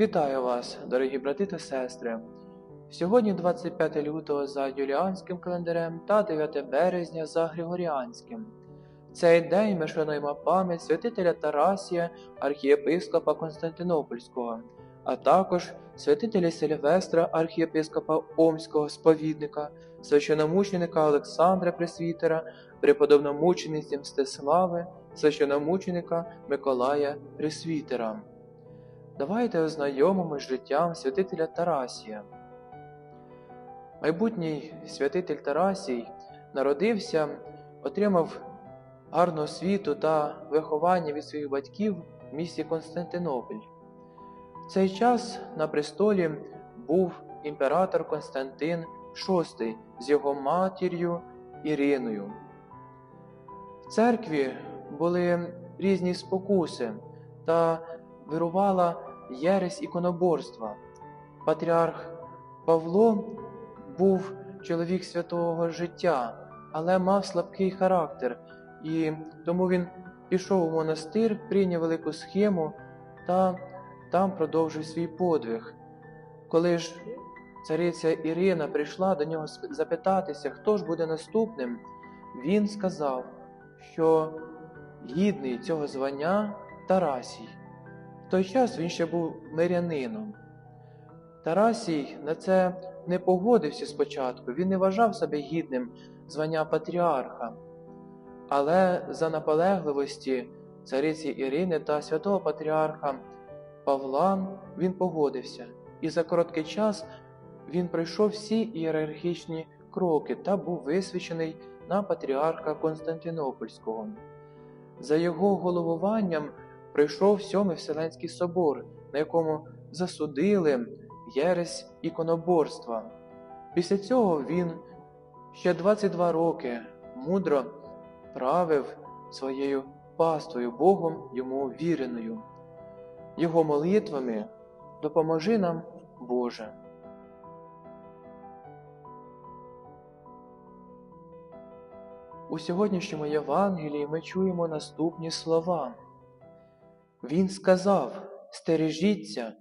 Вітаю вас, дорогі брати та сестри. Сьогодні 25 лютого за юліанським календарем та 9 березня за Григоріанським. В цей день ми шануємо пам'ять святителя Тарасія, архієпископа Константинопольського, а також святителя Сильвестра, архієпископа Омського сповідника, священомученика Олександра Пресвітера, преподобномучениці Мстислави, священомученика Миколая Пресвітера. Давайте ознайомимось з життям святителя Тарасія. Майбутній святитель Тарасій народився, отримав гарну освіту та виховання від своїх батьків в місті Константинополь. В цей час на престолі був імператор Константин VI з його матір'ю Іриною. В церкві були різні спокуси та вирувала єресь іконоборства. Патріарх Павло був чоловік святого життя, але мав слабкий характер, і тому він пішов у монастир, прийняв велику схему та там продовжив свій подвиг. Коли ж цариця Ірина прийшла до нього запитатися, хто ж буде наступним, він сказав, що гідний цього звання Тарасій. Той час він ще був мирянином. Тарасій на це не погодився спочатку, він не вважав себе гідним звання патріарха. Але за наполегливості цариці Ірини та святого патріарха Павла він погодився, і за короткий час він пройшов всі ієрархічні кроки та був висвячений на патріарха Константинопольського. За його головуванням прийшов Сьомий Вселенський собор, на якому засудили єресь іконоборства. Після цього він ще 22 роки мудро правив своєю паствою Богом йому віреною. Його молитвами допоможи нам, Боже. У сьогоднішньому Євангелії ми чуємо наступні слова. Він сказав: Стережіться,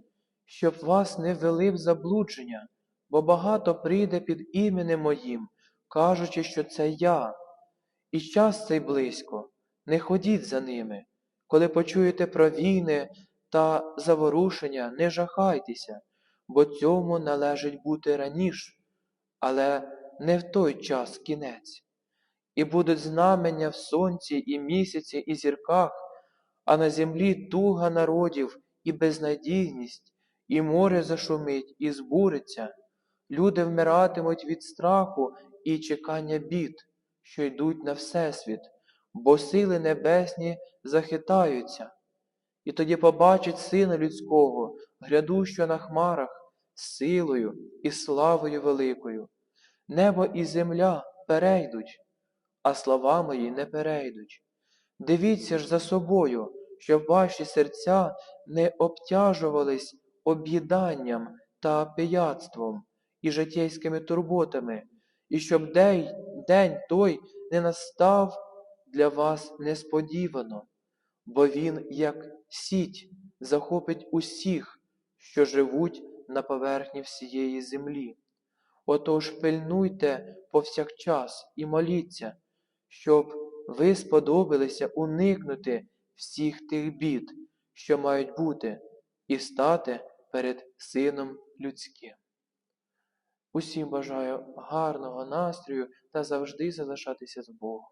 щоб вас не ввели в заблудження, бо багато прийде під іменем моїм, кажучи, що це я. І час цей близько, не ходіть за ними. Коли почуєте про війни та заворушення, не жахайтеся, бо цьому належить бути раніше, але не в той час кінець. І будуть знамення в сонці, і місяці, і зірках, а на землі туга народів і безнадійність, і море зашумить, і збуриться. Люди вмиратимуть від страху і чекання бід, що йдуть на всесвіт, бо сили небесні захитаються. І тоді побачить Сина Людського, грядущого на хмарах, з силою і славою великою. Небо і земля перейдуть, а слова мої не перейдуть. Дивіться ж за собою, щоб ваші серця не обтяжувались об'їданням та пияцтвом і житейськими турботами, і щоб день, день той не настав для вас несподівано, бо він, як сіть, захопить усіх, що живуть на поверхні всієї землі. Отож пильнуйте повсякчас і моліться, щоб ви сподобалися уникнути всіх тих бід, що мають бути, і стати перед Сином Людським. Усім бажаю гарного настрою та завжди залишатися з Богом.